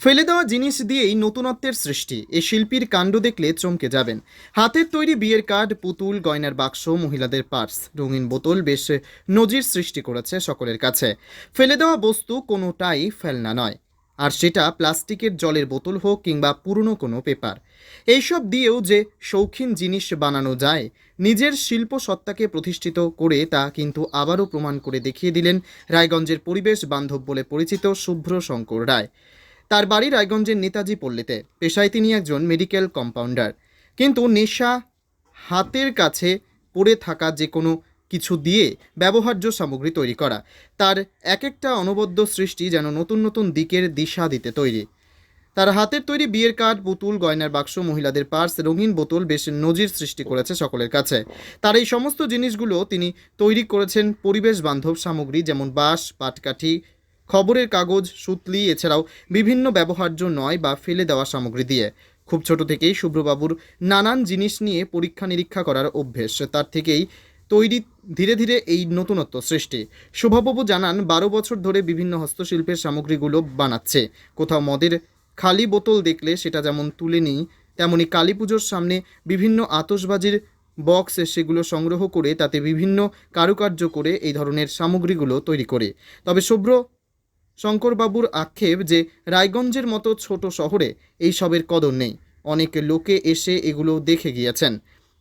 ফেলে দেওয়া জিনিস দিয়েই নতুনত্বের সৃষ্টি। এ শিল্পীর কাণ্ড দেখলে চমকে যাবেন। হাতের তৈরি বিয়ের কার্ড, পুতুল, গয়নার বাক্স, মহিলাদের পার্স। রঙিন বোতল বেশ নজির সৃষ্টি করেছে সকলের কাছে। ফেলে দেওয়া বস্তু কোনোটাই ফেলনা নয়। আর সেটা প্লাস্টিকের জলের বোতল হোক কিংবা পুরনো কোনো পেপার। এইসব দিয়েও যে শৌখিন জিনিস বানানো যায়, নিজের শিল্প সত্তাকে প্রতিষ্ঠিত করে তা কিন্তু আবারও প্রমাণ করে দেখিয়ে দিলেন রায়গঞ্জের পরিবেশ বান্ধব বলে পরিচিত শুভ্র শঙ্কর রায়। তার বাড়ি রায়গঞ্জের নেতাজি পল্লীতে। পেশায় তিনি একজন মেডিকেল কম্পাউন্ডার কিন্তু নেশা হাতের কাছে পড়ে থাকা যে কোনো কিছু দিয়ে ব্যবহার্য সামগ্রী তৈরি করা। তার এক একটা অনবদ্য সৃষ্টি যেন নতুন নতুন দিকের দিশা দিতে তৈরি। তার হাতের তৈরি বিয়ের কার্ড, পুতুল, গয়নার বাক্স, মহিলাদের পার্স, রঙিন বোতল বেশ নজির সৃষ্টি করেছে সকলের কাছে। তার এই সমস্ত জিনিসগুলো তিনি তৈরি করেছেন পরিবেশ বান্ধব সামগ্রী যেমন বাঁশ, পাটকাঠি খবরের কাগজ, সুতলি, এছাড়াও বিভিন্ন ব্যবহার্য নয় বা ফেলে দেওয়া সামগ্রী দিয়ে। খুব ছোট থেকেই শুভ্রবাবুর নানান জিনিস নিয়ে পরীক্ষা নিরীক্ষা করার অভ্যেস, তার থেকেই তৈরি ধীরে ধীরে এই নতুনত্ব সৃষ্টি। শুভবাবু জানান, বারো বছর ধরে বিভিন্ন হস্তশিল্পের সামগ্রীগুলো বানাচ্ছে। কোথাও মদের খালি বোতল দেখলে সেটা যেমন তুলে নিই, তেমনি কালী পুজোর সামনে বিভিন্ন আতসবাজির বক্স সেগুলো সংগ্রহ করে তাতে বিভিন্ন কারুকার্য করে এই ধরনের সামগ্রীগুলো তৈরি করে। তবে শুভ্র শঙ্করবাবুর আক্ষেপ যে রায়গঞ্জের মতো ছোট শহরে এই সবের কদর নেই। অনেক লোকে এসে এগুলো দেখে গিয়েছেন।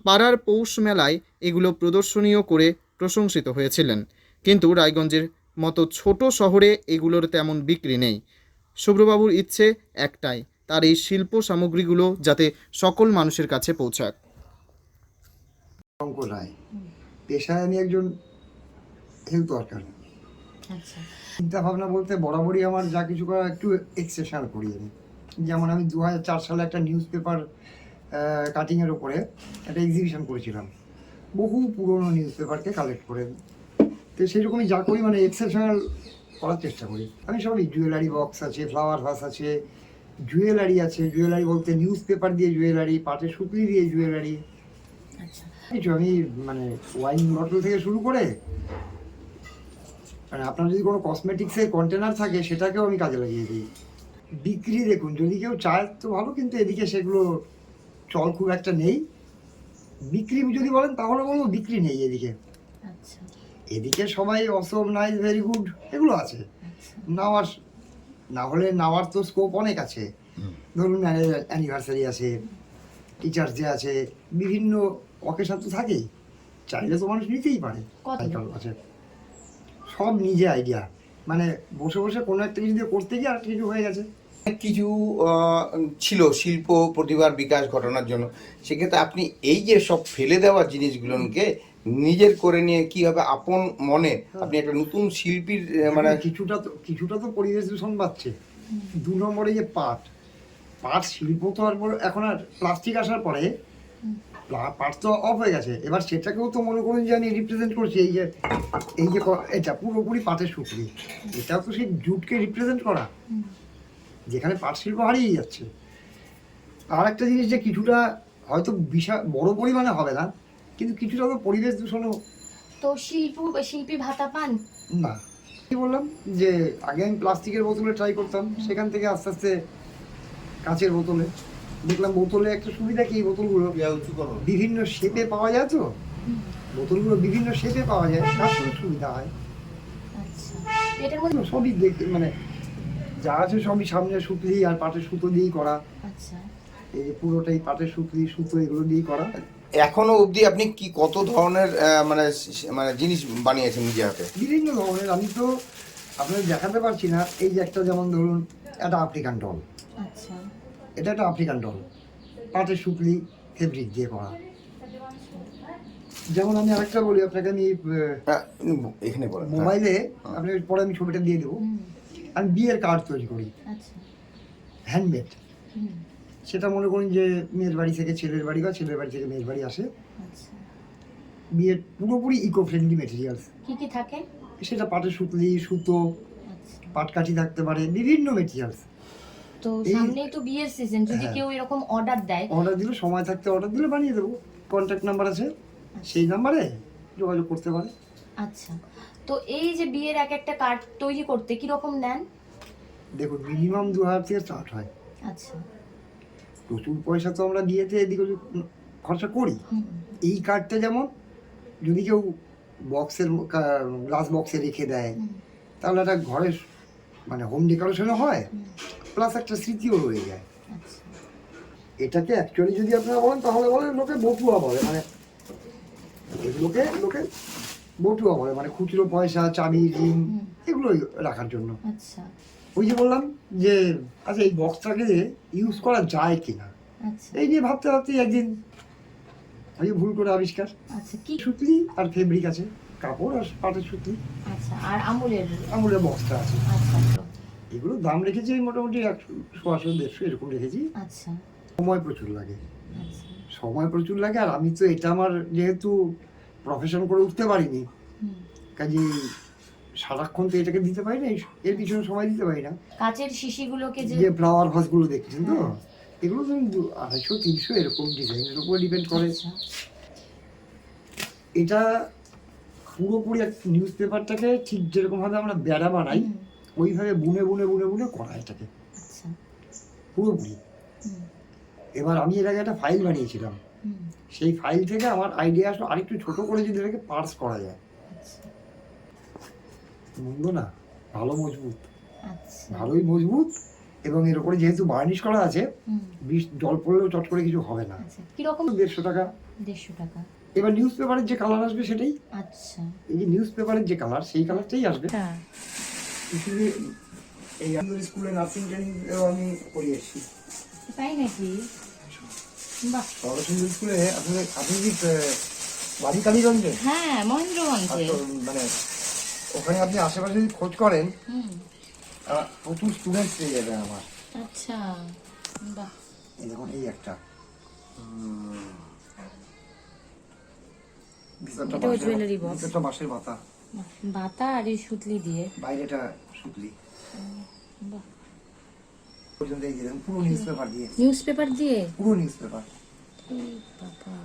পাড়ার পৌষ মেলায় এগুলো প্রদর্শনীয় করে প্রশংসিত হয়েছিলেন। কিন্তু রায়গঞ্জের মতো ছোট শহরে এগুলোর তেমন বিক্রি নেই। শুভ্রবাবুর ইচ্ছে একটাই, তার এই শিল্প সামগ্রীগুলো যাতে সকল মানুষের কাছে পৌঁছাক। পেশায় আমি একজন হেলথ ওয়ার্কার চিন্তা ভাবনা বলতে বরাবরই আমার যা কিছু করা একটু এক্সেশনাল করি আমি যেমন আমি দু চার সালে একটা নিউজ পেপার কাটিংয়ের ওপরে একটা এক্সিবিশন করেছিলাম। বহু পুরনো নিউজ পেপারকে কালেক্ট করে। তো সেই রকমই যা করি মানে এক্সেপশনাল করার চেষ্টা করি। আমি সবই জুয়েলারি বক্স আছে ফ্লাওয়ার ভাস আছে জুয়েলারি আছে। জুয়েলারি বলতে নিউজ পেপার দিয়ে জুয়েলারি পাটের সুতলি দিয়ে জুয়েলারি আচ্ছা। কিছু আমি মানে ওয়াইন বটল থেকে শুরু করে মানে আপনার যদি কোনো কসমেটিক্সের কন্টেনার থাকে সেটাকেও আমি কাজে লাগিয়ে দিই। বিক্রি দেখুন যদি কেউ চায় তো ভালো কিন্তু এদিকে সেগুলো চল খুব একটা নেই। বিক্রি যদি বলেন তাহলে বলব বিক্রি নেই এদিকে। আচ্ছা। এদিকে সবাই অসম নাইস ভেরি গুড এগুলো আছে। আচ্ছা। নাওয়ার না হলে নাওয়ার তো স্কোপ অনেক আছে। ধরুন অ্যানিভার্সারি আছে টিচার্স ডে আছে বিভিন্ন অকেশন তো থাকেই। চাইলে তো মানুষ নিতেই পারে। আছে। সব নিজে আইডিয়া মানে বসে বসে কোনো একটা কিছু দিয়ে করতে গিয়ে আর কিছু হয়ে গেছে। অনেক কিছু ছিল শিল্প প্রতিভার বিকাশ ঘটানোর জন্য। সেক্ষেত্রে আপনি এই যে সব ফেলে দেওয়া জিনিসগুলোকে নিজের করে নিয়ে কি হবে আপন মনে আপনি একটা নতুন শিল্পীর মানে কিছুটা তো কিছুটা তো পরিবেশ দূষণ পাচ্ছে দু নম্বরে যে পাট। পাট শিল্প তো আর বড়- এখন আর প্লাস্টিক আসার পরে পাট তো অফ হয়ে গেছে। এবার সেটাকেও তো মনে করুন যে আমি রিপ্রেজেন্ট করছি এই যে এই যে এটা পুরোপুরি পাটের সুতলি এটাও তো সেই জুটকে রিপ্রেজেন্ট করা। যেখানে পাট শিল্প হারিয়ে যাচ্ছে। আর একটা জিনিস যে কিছুটা হয়তো বিশাল বড় পরিমাণে হবে না কিন্তু কিছুটা তো পরিবেশ দূষণও। তো শিল্প শিল্পী ভাতা পান? না। কি বললাম? যে আগে আমি প্লাস্টিকের বোতলে ট্রাই করতাম সেখান থেকে আস্তে আস্তে কাঁচের বোতলে। দেখলাম বোতলে একটা সুবিধা কি? এই বোতলগুলো বিভিন্ন শেপে পাওয়া যায় তো? বোতলগুলো বিভিন্ন শেপে পাওয়া যায় তার সঙ্গে সুবিধা হয়। আচ্ছা। সবই দেখতে মানে যা আছে সবই সামনে সুতলি আর পাটের সুতো দিয়েই করা। আচ্ছা। এই যে পুরোটাই পাটের সুতলি সুতো এগুলো দিয়েই করা। এখনও অবধি আপনি কি কত ধরনের মানে মানে জিনিস বানিয়েছেন নিজে হাতে? বিভিন্ন ধরনের আমি তো আপনাদের দেখাতে পারছি না। এই যে একটা যেমন ধরুন একটা আফ্রিকান ডল আচ্ছা। এটা একটা আফ্রিকান ডল পাটের শুকলি ফেব্রিক দিয়ে করা। যেমন আমি আরেকটা বলি আপনাকে আমি আহ, এখানে বলেন। হ্যাঁ। মোবাইলে আপনি পরে আমি ছবিটা দিয়ে দেবো। আমি বিয়ের কার্ড তৈরি করি। আচ্ছা। হ্যান্ডমেড। সেটা মনে করুন যে মেয়ের বাড়ি থেকে ছেলের বাড়ি বা ছেলের বাড়ি থেকে মেয়ের বাড়ি আসে। আচ্ছা। বিয়ের পুরোপুরি ইকো ফ্রেন্ডলি মেটেরিয়ালস কি কি থাকে? সেটা পাটের সুতলি সুতো আচ্ছা। পাটকাঠি থাকতে পারে বিভিন্ন মেটেরিয়ালস তো সামনেই তো বিয়ের সিজন যদি হ্যাঁ। কেউ এরকম অর্ডার দেয়। অর্ডার দিলে সময় থাকতে অর্ডার দিলে বানিয়ে দেবো। কন্ট্যাক্ট নাম্বার আছে। সেই নাম্বারে যোগাযোগ করতে পারে। আচ্ছা। তো এই যে বিয়ের এক একটা কার্ড তৈরি করতে কি রকম নেন? দেখুন মিনিমাম দু হাজার থেকে স্টার্ট হয়। আচ্ছা। প্রচুর পয়সা তো আমরা বিয়েতে এদিক ওদিক খরচা করি। এই কার্ডটা যেমন যদি কেউ বক্সের গ্লাস বক্সে রেখে দেয় তাহলে একটা ঘরের মানে হোম ডেকোরেশনও হয়। প্লাস একটা স্মৃতিও রয়ে যায়। আচ্ছা। এটাকে অ্যাকচুয়ালি যদি আপনারা বলেন তাহলে বলেন লোকে বটুয়া বলে মানে এগুলোকে লোকে বটুয়া বলে মানে খুচরো পয়সা চাবি ঋণ। এগুলোই রাখার জন্য। আচ্ছা। ওই যে বললাম যে আচ্ছা এই বক্সটাকে ইউজ করা যায় কিনা আচ্ছা। এই নিয়ে ভাবতে ভাবতে একদিন যে ভুল করে আবিষ্কার। আচ্ছা কি সুতলি আর ফেব্রিক আছে কাপড় আর পাটের সুতলি আচ্ছা আর আমুলের? আমুলের বক্সটা আছে। আচ্ছা। এগুলোর দাম রেখেছি আমি মোটামুটি একশো সোয়াশো দেড়শো এরকম রেখেছি। আচ্ছা। সময় প্রচুর লাগে। আচ্ছা। সময় প্রচুর লাগে আর আমি তো এটা আমার যেহেতু প্রফেশন করে উঠতে পারিনি কাজে সারাক্ষণ তো এটাকে দিতে পারি না এর পিছনে সময় দিতে পারি না। কাচের শিশিগুলোকে যে ফ্লাওয়ার ভাসগুলো দেখছেন তো? হ্যাঁ। এগুলো ধরুন আড়াইশো তিনশো এরকম ডিজাইনের উপর ডিপেন্ড করে। আচ্ছা। এটা পুরোপুরি এক নিউজ পেপারটাকে ঠিক যেরকমভাবে আমরা বেড়া বানাই ওইভাবে বুনে বুনে বুনে বুনে করা এটাকে আচ্ছা। পুরোপুরি। এবার আমি এর আগে একটা ফাইল বানিয়েছিলাম। সেই ফাইল থেকে আমার আইডিয়া আসলো আরেকটু ছোট করে যদি এটাকে পার্স করা যায়। আচ্ছা। মন্দ না? ভালো মজবুত। আচ্ছা। ভালোই মজবুত এবং এর উপরে যেহেতু বার্নিশ করা আছে বিষ জল পড়লেও চট করে কিছু হবে না। আচ্ছা। কীরকম? দেড়শো টাকা। দেড়শো টাকা। এবার নিউজ পেপারের যে কালার আসবে সেটাই। আচ্ছা। এই যে নিউজ পেপারের যে কালার সেই কালারটাই আসবে। হ্যাঁ। এই স্কুলে নার্সিং ট্রেনিং আমি এসেছি তাই নাকি? সরস্বতী স্কুলে আপনি আপনি কি বাড়ি কালীগঞ্জে হ্যাঁ মহেন্দ্রগঞ্জে। আচ্ছা, মানে ওখানে আপনি আশেপাশে যদি খোঁজ করেন প্রচুর স্টুডেন্ট পেয়ে যাবে আমার। আচ্ছা বাহ। এই দেখুন এই একটা। ভিতরটা বাঁশের বাতা আর এই সুতলি দিয়ে। বাইরেটা সুতলি। পর্যন্ত এই যে পুরো নিউজ পেপার দিয়ে। নিউজ পেপার দিয়ে? পুরো নিউজ পেপার বাবা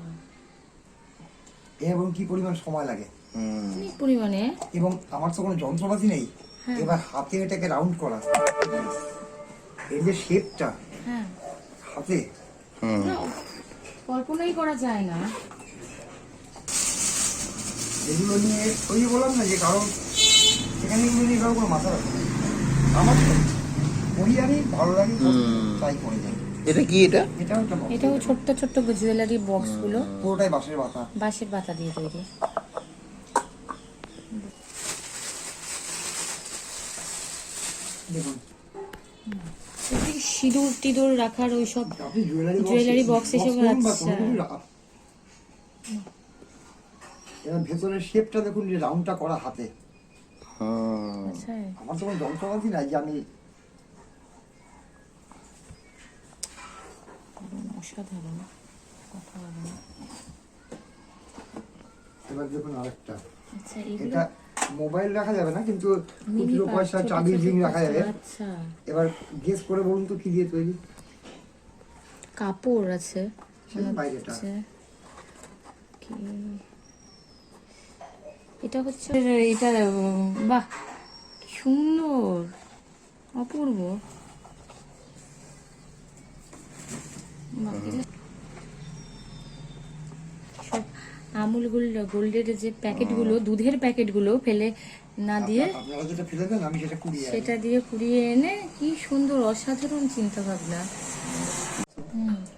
এবং কি পরিমাণ সময় লাগে? অনেক পরিমাণে। এবং আমার তো কোনো যন্ত্রপাতি নেই। হ্যাঁ। এবার হাতে এটাকে রাউন্ড করা। এর যে শেপটা হ্যাঁ। হাতে। কল্পনাই করা যায় না। এগুলো নিয়ে ওই যে বললাম না যে কারণ সেখানে এগুলো নিয়ে কারও কোনো মাথা রাখে আমার তো করি আমি ভালো লাগে তাই করে যাই এটা কি এটা? এটাও একটা। এটাও ছোট্ট ছোট্ট জুয়েলারি বক্সগুলো পুরোটাই বাঁশের বাতা বাঁশের পাতা দিয়ে তৈরি। দেখুন। সিঁদুর টিদুর রাখার ওই সব আপনি জুয়েলারি box হিসেবে আচ্ছা। এবার ভেতরের শেপটা দেখুন যে রাউন্ডটা করা হাতে। আচ্ছা। আমার তো কোনো যন্ত্রপাতি নাই যে আমি অসাধারণ কথা এবার দেখুন আরেকটা। আচ্ছা এটা মোবাইল রাখা যাবে না কিন্তু খুচরো পয়সা চাবি রিং রাখা যাবে। আচ্ছা। এবার গেস করে বলুন তো কি দিয়ে তৈরি? কাপড় আছে। বাইরেটা। কি এটা হচ্ছে এটা বাহ সুন্দর অপূর্ব। সব আমুল গোল্ড গোল্ডের যে প্যাকেটগুলো দুধের প্যাকেটগুলো ফেলে না দিয়ে দেন আমি সেটা দিয়ে কুড়িয়ে এনে কি সুন্দর অসাধারণ চিন্তা ভাবনা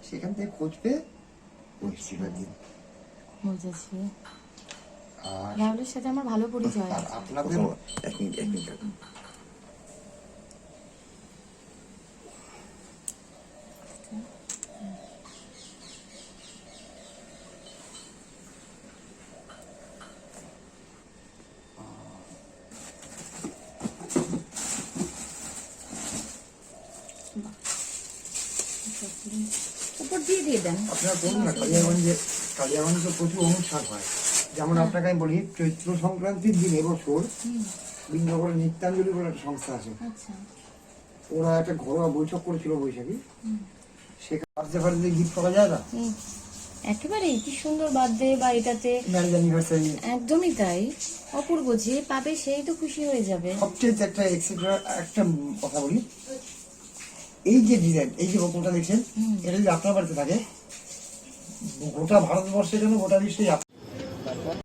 সেখান থেকে খোঁজ পেয়ে বুঝেছি রাহুলের সাথে আমার ভালো পরিচয় আর আপনাদের এক মিনিট এক মিনিট। উপর দিয়ে দিয়ে দেন। আপনারা বলুন না কালিয়াগঞ্জে কালিয়াগঞ্জে প্রচুর অনুষ্ঠান হয়। যেমন আপনাকে আমি বলি চৈত্র সংক্রান্তির দিন এবছর বৃন্দাবনে নিত্যাঞ্জলি বলে একটা সংস্থা আছে। আচ্ছা। ওরা একটা ঘরোয়া বৈঠক করেছিল বৈশাখী। সেখানে ফার্স্টে ফার্স্টে গিফট করা যায় না? হুম, একেবারেই কি সুন্দর বার্থডে বা এটাতে একদমই তাই। অপূর্ব যে পাবে সেই তো খুশি হয়ে যাবে। সবচেয়ে একটা এক্সেট্রা একটা কথা বলি। এই যে ডিজাইন এই যে বোতলটা দেখছেন এটা যদি আপনার বাড়িতে থাকে গোটা ভারতবর্ষের জন্য গোটা বিশ্বেই আপ-